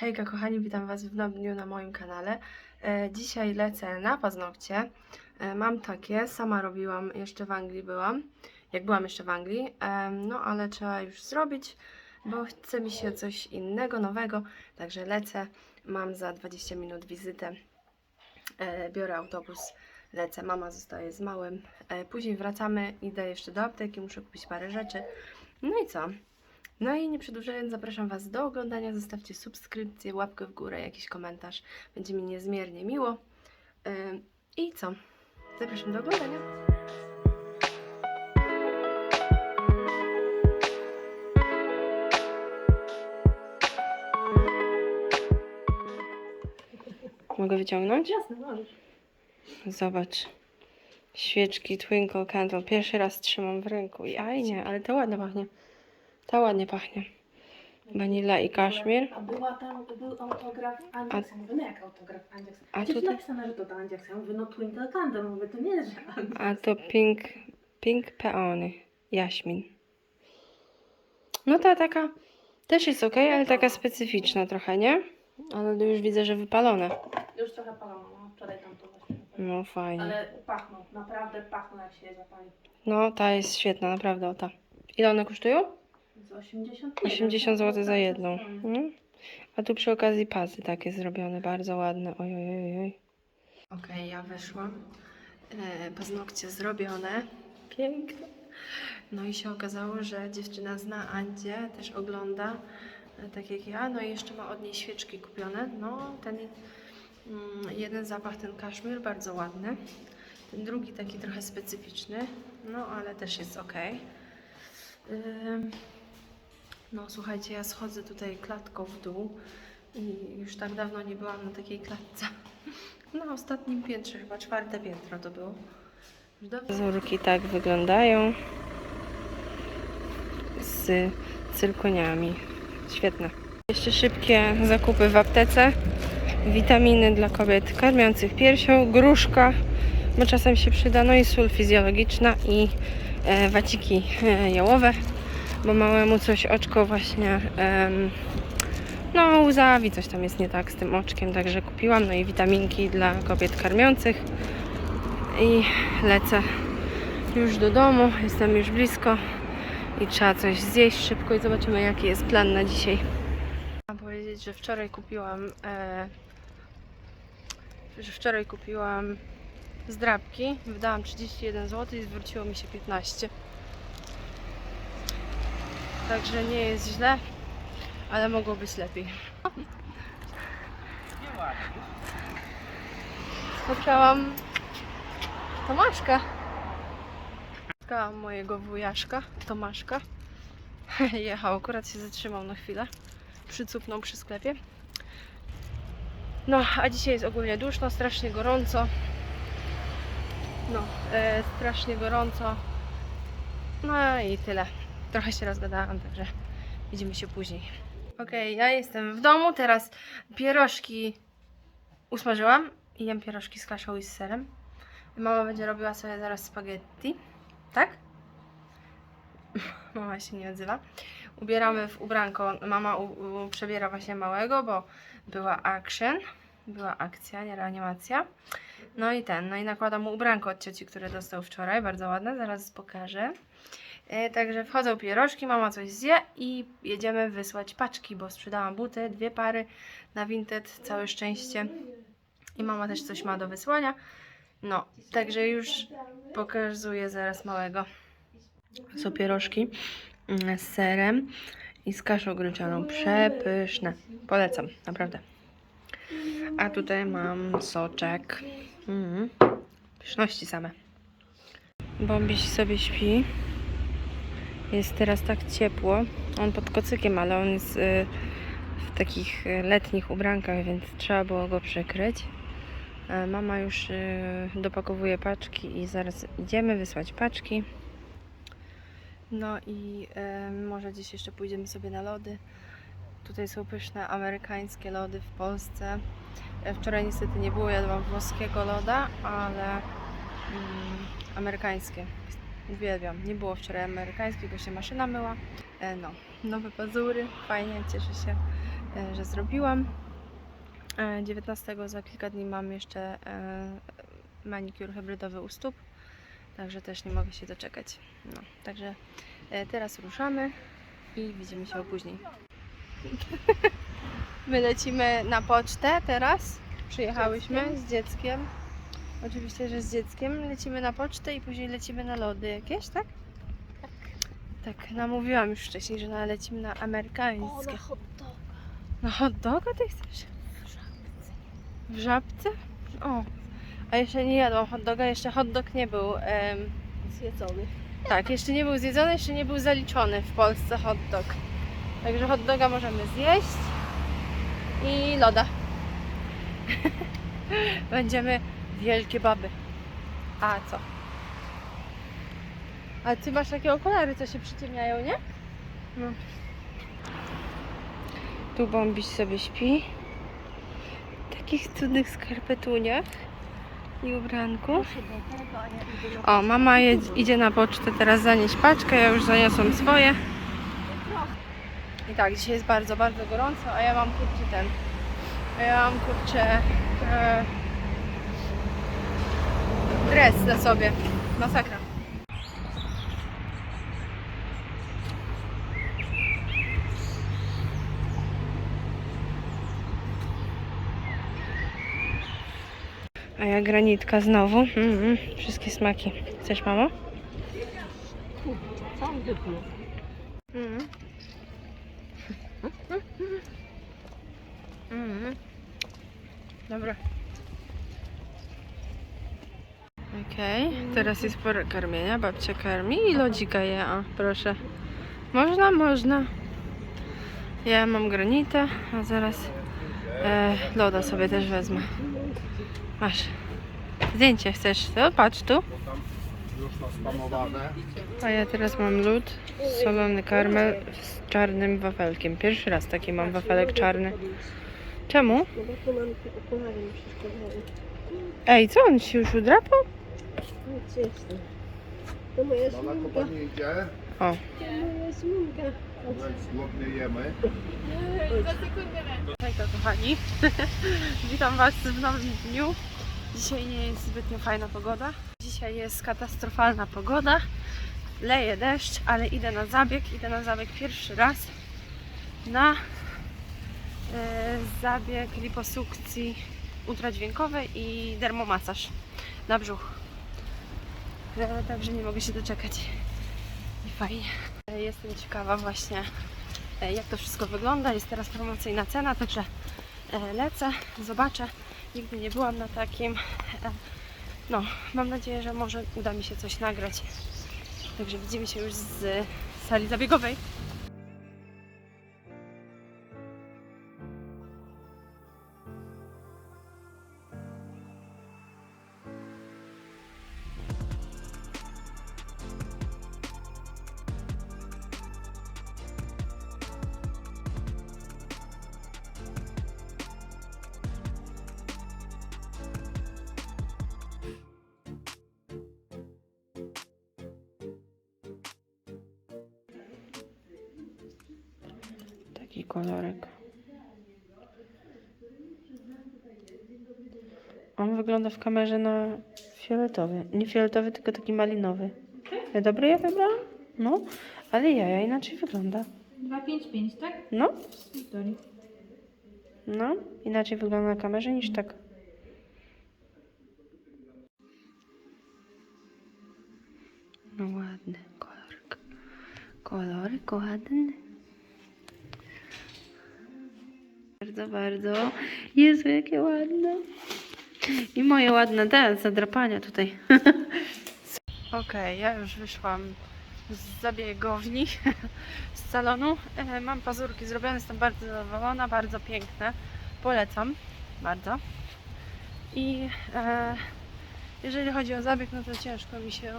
Hejka kochani, witam Was w nowym dniu na moim kanale. E, dzisiaj lecę na paznokcie. E, mam takie, sama robiłam, jeszcze w Anglii byłam, jak byłam jeszcze w Anglii, e, no ale trzeba już zrobić, bo chce mi się coś innego, nowego, także lecę. Mam za 20 minut wizytę, biorę autobus, lecę, mama zostaje z małym, później wracamy, idę jeszcze do apteki, muszę kupić parę rzeczy, no i co? No i nie przedłużając, zapraszam Was do oglądania. Zostawcie subskrypcję, łapkę w górę, jakiś komentarz. Będzie mi niezmiernie miło. I co? Zapraszam do oglądania. Mogę wyciągnąć? Jasne, możesz. Zobacz. Świeczki Twinkle Candle. Pierwszy raz trzymam w ręku. I aj nie, ale to ładnie pachnie. Ta ładnie pachnie. Vanilla i kaszmir. A była tam, był autograf Andziaksa. Mówię, no jak autograf Andziaksa? A Przecież tutaj- napisane, że to do Andziaksa. Mówię, no Twinkle Candle. Mówię, to nie jest, że Andziaks. A to pink, pink peony. Jaśmin. No ta taka też jest ok, ale taka specyficzna trochę, nie? Ale już widzę, że wypalone. Już trochę palono, no. Wczoraj tam to właśnie. No fajnie. Ale pachną, naprawdę pachną jak się je zapali. No ta jest świetna, naprawdę o ta. Ile one kosztują? Z 80 80 zł za jedną. Tak, No. A tu przy okazji pazy takie zrobione, bardzo ładne. Oj, oj, oj, oj. Okej, ja wyszłam. E, paznokcie zrobione. Piękne. No i się okazało, że dziewczyna zna Andzie, też ogląda, e, tak jak ja. No i jeszcze ma od niej świeczki kupione. No, ten mm, jeden zapach, ten kaszmir, bardzo ładny. Ten drugi taki trochę specyficzny, no ale też jest ok. Ym, no słuchajcie, ja schodzę tutaj klatką w dół i już tak dawno nie byłam na takiej klatce. Na ostatnim piętrze, chyba czwarte piętro to było. Zurki tak wyglądają z cyrkoniami. Świetne. Jeszcze szybkie zakupy w aptece. Witaminy dla kobiet karmiących piersią, gruszka, bo czasem się przyda, no i sól fizjologiczna i e, waciki e, jałowe bo małemu coś oczko właśnie em, no łzawi, coś tam jest nie tak z tym oczkiem, także kupiłam, no i witaminki dla kobiet karmiących i lecę już do domu, jestem już blisko i trzeba coś zjeść szybko i zobaczymy jaki jest plan na dzisiaj. Mam powiedzieć, że wczoraj kupiłam e, że wczoraj kupiłam zdrabki, wydałam 31 zł i zwróciło mi się 15 Także nie jest źle, ale mogło być lepiej. Spotkałam Tomaszka. Spotkałam mojego wujaszka, Tomaszka. Jechał, akurat się zatrzymał na chwilę. Przycupnął przy sklepie. No, a dzisiaj jest ogólnie duszno, strasznie gorąco. No, e, strasznie gorąco. No i tyle. Trochę się rozgadałam, także widzimy się później. Okej, ja jestem w domu, teraz pierożki usmażyłam i jem pierożki z kaszą i z serem. Mama będzie robiła sobie zaraz spaghetti, tak? Mama się nie odzywa. Ubieramy w ubranko, mama u, u, przebiera właśnie małego, bo była action, była akcja, nie reanimacja. No i ten, no i nakładam mu ubranko od cioci, które dostał wczoraj, bardzo ładne, zaraz pokażę. E, Także wchodzą pierożki, mama coś zje i jedziemy wysłać paczki, bo sprzedałam buty, dwie pary na Vinted, całe szczęście. I mama też coś ma do wysłania. No, także już pokazuję zaraz małego. Są pierożki mm, z serem i z kaszą gryczaną. Przepyszne. Polecam, naprawdę. A tutaj mam soczek. Mm. Pyszności same. Bombiś sobie śpi. Jest teraz tak ciepło. On pod kocykiem, ale on jest y, w takich y, letnich ubrankach, więc trzeba było go przykryć. E, Mama już y, dopakowuje paczki i zaraz idziemy wysłać paczki. No i e, może dziś jeszcze pójdziemy sobie na lody. Tutaj są pyszne amerykańskie lody w Polsce. E, Wczoraj niestety nie było, jadłam włoskiego loda, ale mm, amerykańskie. Uwielbiam. Nie było wczoraj amerykańskich, bo się maszyna myła. E, no, nowe pazury, fajnie, cieszę się. e, że zrobiłam. E, 19 za kilka dni mam jeszcze e, manikur hybrydowy u stóp, także też nie mogę się doczekać. No, także e, teraz ruszamy i widzimy się później. My lecimy na pocztę teraz. Przyjechałyśmy z dzieckiem. Oczywiście, że z dzieckiem. Lecimy na pocztę i później lecimy na lody jakieś, tak? Tak, namówiłam już wcześniej, że na- lecimy na amerykańskie. hot dog. Na hot doga ty chcesz? W żabce? O, a jeszcze nie jadłam hot doga, jeszcze hot dog nie był. em, Zjedzony. tak, jeszcze nie był zjedzony, jeszcze nie był zaliczony w Polsce hot dog. Także hot doga możemy zjeść i loda. Będziemy wielkie baby. A co? A ty masz takie okulary, co się przyciemniają, nie? No. Tu Bombiś sobie śpi. W takich cudnych skarpetuniach i ubranku. O, mama idzie na pocztę teraz zanieść paczkę, ja już zaniosłam swoje. I tak, dzisiaj jest bardzo, bardzo gorąco, a ja mam kurczę ten. Ja mam kurczę e, dres na sobie. Masakra. A ja granitka znowu. Mm, wszystkie smaki. Chcesz, mamo? Sam. Mm. Mm. Dobra. Okej, teraz jest pora karmienia. Babcia karmi i lodzika je. O, proszę. Można, można. Ja mam granitę, a zaraz e, loda sobie też wezmę. Masz. Zdjęcie chcesz? To patrz tu. A ja teraz mam lód, solony karmel z czarnym wafelkiem. Pierwszy raz taki mam wafelek czarny. Czemu? Ej, co on się już udrapał? Jest. To moja na sminka. kopalnię idzie, O, To moja więc głodnie jemy. hejka kochani. Witam Was w nowym dniu. Dzisiaj nie jest zbytnio fajna pogoda. Dzisiaj jest katastrofalna pogoda. Leje deszcz, ale idę na zabieg. Idę na zabieg pierwszy raz. Na e, zabieg liposukcji ultradźwiękowej i dermomasaż na brzuch. Także nie mogę się doczekać. I fajnie. E, Jestem ciekawa właśnie e, jak to wszystko wygląda. Jest teraz promocyjna cena, także e, lecę, zobaczę. Nigdy nie byłam na takim. No, mam nadzieję, że może uda mi się coś nagrać. Także widzimy się już z sali zabiegowej. Taki kolorek. On wygląda w kamerze na fioletowy. Nie fioletowy, tylko taki malinowy. Ja Dobry ja wybrałam? No, ale jaja inaczej wygląda. 255, tak? No, Wiktorii. no, inaczej wygląda na kamerze niż tak. No ładny kolorek. Kolorek ładny. Bardzo, bardzo. Jezu, jakie ładne. I moje ładne te zadrapania tutaj. Okej, ja już wyszłam z zabiegowni, z salonu. E, Mam pazurki zrobione, jestem bardzo zadowolona, bardzo piękne. Polecam bardzo. I e, jeżeli chodzi o zabieg, no to ciężko mi się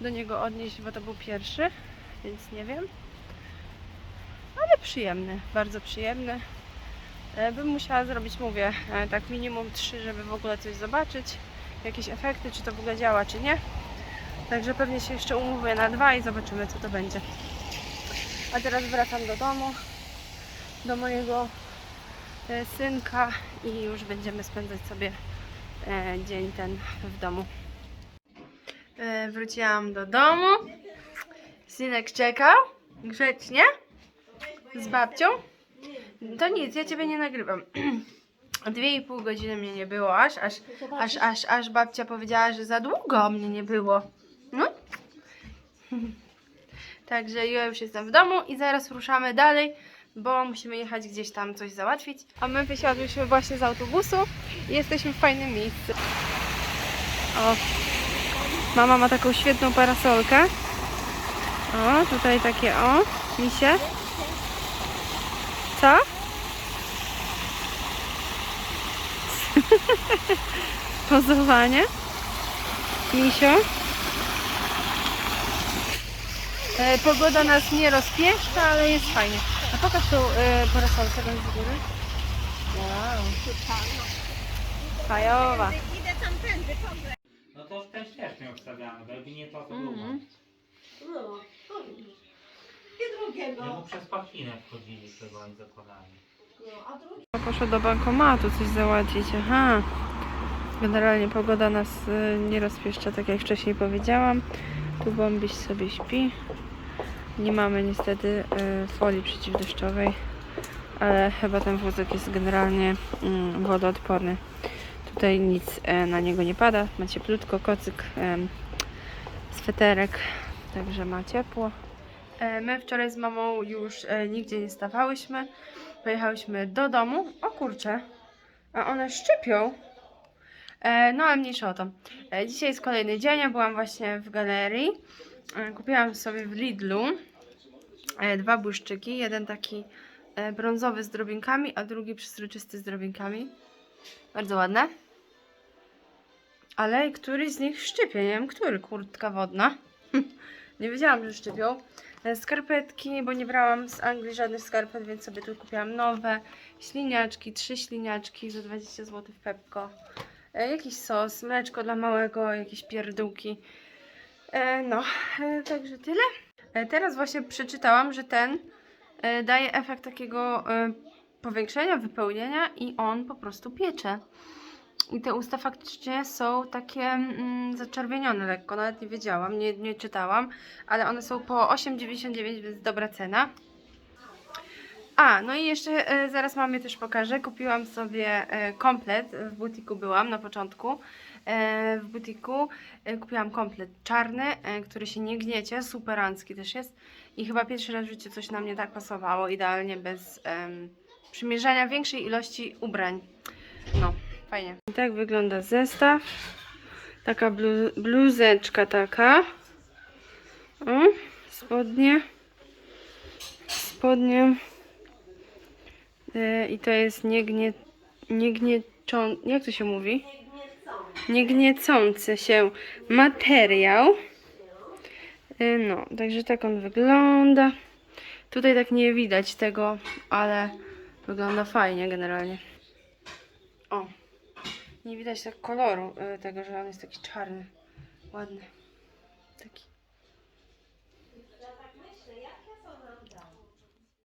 do niego odnieść, bo to był pierwszy, więc nie wiem. Ale przyjemny, bardzo przyjemny. E, Bym musiała zrobić, mówię, e, tak minimum trzy, żeby w ogóle coś zobaczyć, jakieś efekty, czy to w ogóle działa, czy nie. Także pewnie się jeszcze umówię na dwa i zobaczymy, co to będzie. A teraz wracam do domu, do mojego e, synka i już będziemy spędzać sobie dzień ten w domu. Wróciłam do domu. Synek czekał grzecznie z babcią. To nic, ja ciebie nie nagrywam. Dwie i pół godziny mnie nie było aż, aż, aż, aż, aż babcia powiedziała, że za długo mnie nie było. No. Także ja już jestem w domu i zaraz ruszamy dalej, bo musimy jechać gdzieś tam coś załatwić. A my wysiadłyśmy właśnie z autobusu i jesteśmy w fajnym miejscu. O, mama ma taką świetną parasolkę. O, tutaj takie o, misie. Co? Pozowanie. Misio. E, pogoda nas nie rozpieszcza, ale jest fajnie. A pokaż tą e, parasolkę tam z góry. Wow. Fajowa. No to już ten ścieżkę ustawiamy, bo nie to, to Mhm. długo. No, to widzisz. I drugiego. Ja mu przez pachinę wchodzili chyba oni zakładali. No, a drugi. Poszła do bankomatu coś załatwić. Aha. Generalnie pogoda nas y, nie rozpieszcza, tak jak wcześniej powiedziałam. Tu Bombiś sobie śpi. Nie mamy niestety y, folii przeciwdeszczowej, ale chyba ten wózek jest generalnie mm, wodoodporny. Tutaj nic e, na niego nie pada. Ma cieplutko, kocyk, em, sweterek, także ma ciepło. E, My wczoraj z mamą już e, nigdzie nie stawałyśmy. Pojechałyśmy do domu. O kurczę, a one szczypią. E, no ale mniejsza o to. Dzisiaj jest kolejny dzień. Ja byłam właśnie w galerii. Kupiłam sobie w Lidlu dwa błyszczyki. Jeden taki brązowy z drobinkami, a drugi przezroczysty z drobinkami. Bardzo ładne. Ale któryś z nich szczypie. Nie wiem, który. Kurtka wodna. nie wiedziałam, że szczypią. E, Skarpetki, bo nie brałam z Anglii żadnych skarpet, więc sobie tu kupiłam nowe. Śliniaczki, trzy śliniaczki za 20 zł w Pepko. E, jakiś sos, mleczko dla małego, jakieś pierdółki. E, no, także tyle. Teraz właśnie przeczytałam, że ten daje efekt takiego powiększenia, wypełnienia i on po prostu piecze. I te usta faktycznie są takie mm, zaczerwienione lekko, nawet nie wiedziałam, nie, nie czytałam, ale one są po 8,99, więc dobra cena. A, no i jeszcze e, zaraz mamie też pokażę. Kupiłam sobie e, komplet, w butiku byłam na początku. E, w butiku e, kupiłam komplet czarny, e, który się nie gniecie, superancki też jest. I chyba pierwszy raz w życiu coś na mnie tak pasowało, idealnie bez em, przymierzania większej ilości ubrań. No, fajnie. I tak wygląda zestaw. Taka blu, bluzeczka taka. O, spodnie. Spodnie. E, I to jest niegnie, niegnieczą, jak to się mówi? Niegniecący się materiał. E, No, także tak on wygląda. Tutaj tak nie widać tego, ale wygląda fajnie generalnie. O, nie widać tak koloru e, tego, że on jest taki czarny. Ładny. Taki